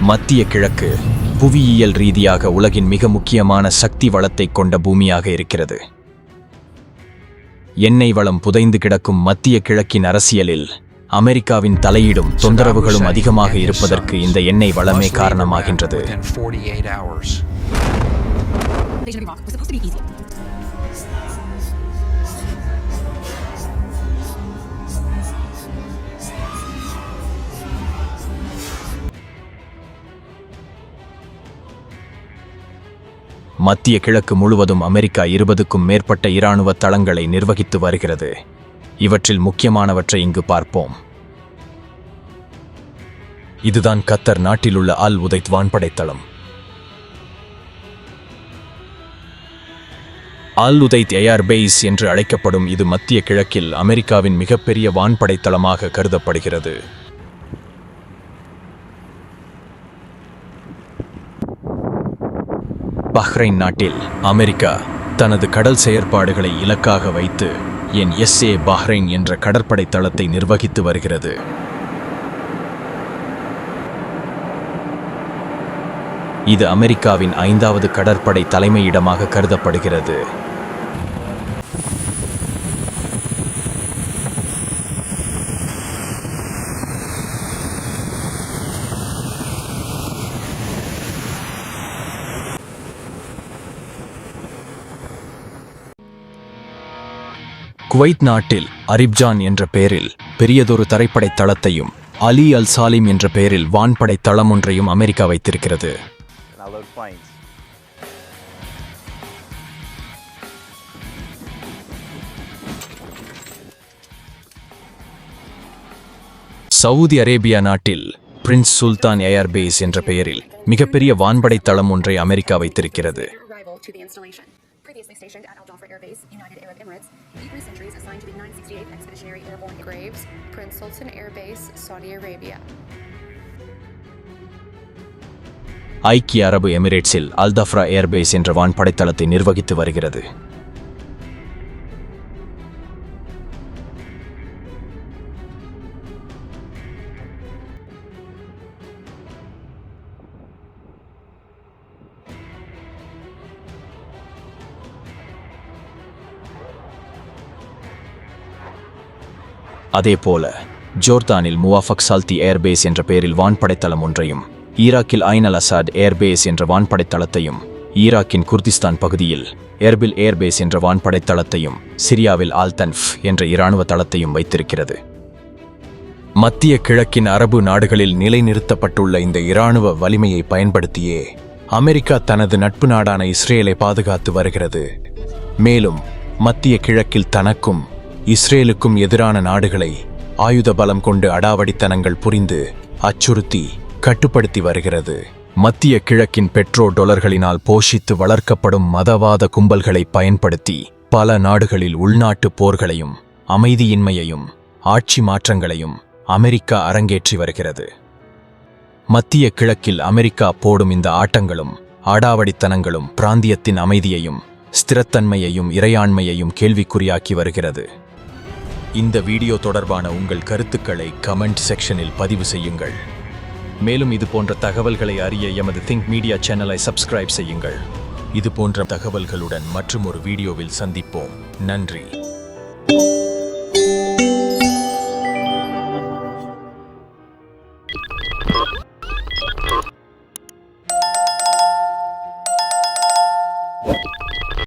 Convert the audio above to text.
மத்திய கிழக்கு புவியியல் ரீதியாக உலகின் மிக முக்கியமான சக்தி வளத்தை கொண்ட பூமியாக இருக்கிறது. எண்ணெய் வளம் புதைந்து கிடக்கும் மத்திய கிழக்கின் அரசியலில் அமெரிக்காவின் தலையீடும் தொந்தரவுகளும் அதிகமாக இருப்பதற்கு இந்த எண்ணெய் வளமே காரணமாகின்றது. மத்திய கிழக்கு முழுவதும் அமெரிக்கா இருபதுக்கும் மேற்பட்ட இராணுவ தளங்களை நிர்வகித்து வருகிறது. இவற்றில் முக்கியமானவற்றை இங்கு பார்ப்போம். இதுதான் கத்தர் நாட்டிலுள்ள அல் உதைத் வான்படைத்தளம். அல் உதைத் ஏஆர் பேஸ் என்று அழைக்கப்படும் இது மத்திய கிழக்கில் அமெரிக்காவின் மிகப்பெரிய வான்படைத்தளமாக கருதப்படுகிறது. பஹ்ரைன் நாட்டில் அமெரிக்கா தனது கடல் செயற்பாடுகளை இலக்காக வைத்து என் எஸ்ஏ பஹ்ரைன் என்ற கடற்படை தளத்தை நிர்வகித்து வருகிறது. இது அமெரிக்காவின் ஐந்தாவது கடற்படை தலைமையிடமாக கருதப்படுகிறது. குவைத் நாட்டில் அரிப்ஜான் என்ற பெயரில் பெரியதொரு தரைப்படை தளத்தையும் அலி அல் சாலிம் என்ற பெயரில் வான்படை தளம் ஒன்றையும் அமெரிக்கா வைத்திருக்கிறது. சவுதி அரேபியா நாட்டில் பிரின்ஸ் சுல்தான் ஏர் பேஸ் என்ற பெயரில் மிகப்பெரிய வான்படை தளம் ஒன்றை அமெரிக்கா வைத்திருக்கிறது. Previously stationed at Al Jafra Air Base, United Arab Emirates, Hebrew Sentries assigned to the 968th Expeditionary Airborne Graves, Prince Sultan Air Base, Saudi Arabia. ஐக்கிய அரபு எமிரேட்ஸில் அல்தஃப்ரா air base என்ற வான்படைத்தளத்தை நிர்வகித்து வருகிறது அதேபோல ஜோர்தானில் முவாஃபக் சால்தி ஏர்பேஸ் என்ற பெயரில் வான்படைத்தளம் ஒன்றையும் ஈராக்கில் ஐன் அல் அசாட் ஏர்பேஸ் என்ற வான்படைத்தளத்தையும் ஈராக்கின் குர்திஸ்தான் பகுதியில் எர்பில் ஏர்பேஸ் என்ற வான்படைத்தளத்தையும் சிரியாவில் ஆல்தன்ஃப் என்ற இராணுவ தளத்தையும் வைத்திருக்கிறது. மத்திய கிழக்கின் அரபு நாடுகளில் நிலைநிறுத்தப்பட்டுள்ள இந்த இராணுவ வலிமையை பயன்படுத்தியே அமெரிக்கா தனது நட்பு நாடான இஸ்ரேலை பாதுகாத்து வருகிறது. மேலும் மத்திய கிழக்கில் தனக்கும் இஸ்ரேலுக்கும் எதிரான நாடுகளை ஆயுத பலம் கொண்டு அடாவடித்தனங்கள் புரிந்து அச்சுறுத்தி கட்டுப்படுத்தி வருகிறது. மத்திய கிழக்கின் பெட்ரோ டொலர்களினால் போஷித்து வளர்க்கப்படும் மதவாத கும்பல்களை பயன்படுத்தி பல நாடுகளில் உள்நாட்டு போர்களையும் அமைதியின்மையையும் ஆட்சி மாற்றங்களையும் அமெரிக்கா அரங்கேற்றி வருகிறது. மத்திய கிழக்கில் அமெரிக்கா போடும் இந்த ஆட்டங்களும் ஆடாவடித்தனங்களும் பிராந்தியத்தின் அமைதியையும் ஸ்திரத்தன்மையையும் இறையாண்மையையும் கேள்விக்குறியாக்கி வருகிறது. இந்த வீடியோ தொடர்பான உங்கள் கருத்துக்களை கமெண்ட் செக்ஷனில் பதிவு செய்யுங்கள். மேலும் இது போன்ற தகவல்களை அறிய எமது திங்க் மீடியா சேனலை சப்ஸ்கிரைப் செய்யுங்கள். இது போன்ற தகவல்களுடன் மற்றும் ஒரு வீடியோவில் சந்திப்போம். நன்றி.